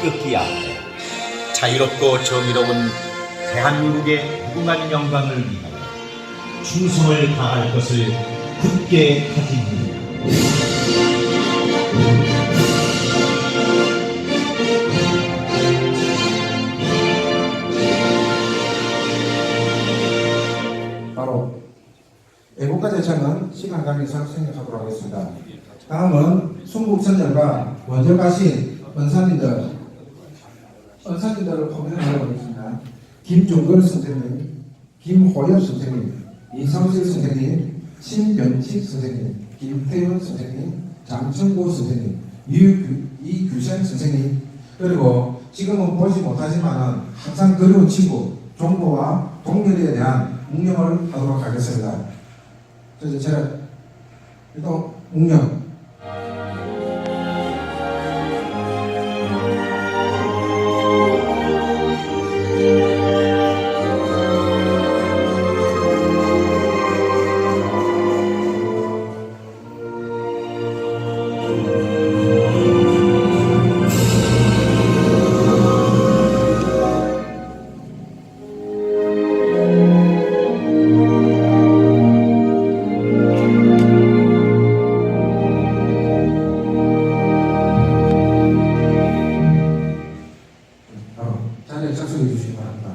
태극기 아래 자유롭고 정의로운 대한민국의 무궁한 영광을 위하여 충성을 다할 것을 굳게 다짐합니다. 바로 애국가 대상은 시간 관계상 생략하도록 하겠습니다. 다음은 순국선열과 먼저 가신 은사님들, 은사님들을 포명하도록 하겠습니다. 김종근 선생님, 김호엽 선생님, 이성실 선생님, 신변식 선생님, 김태현 선생님, 장천구 선생님, 이규, 이규sen 선생님, 그리고 지금은 보지 못하지만 항상 그리운 친구, 종보와 동료에 대한 묵념을 하도록 하겠습니다. 그래서 제가 일단 묵념 단을 작성해 주시기 바랍니다.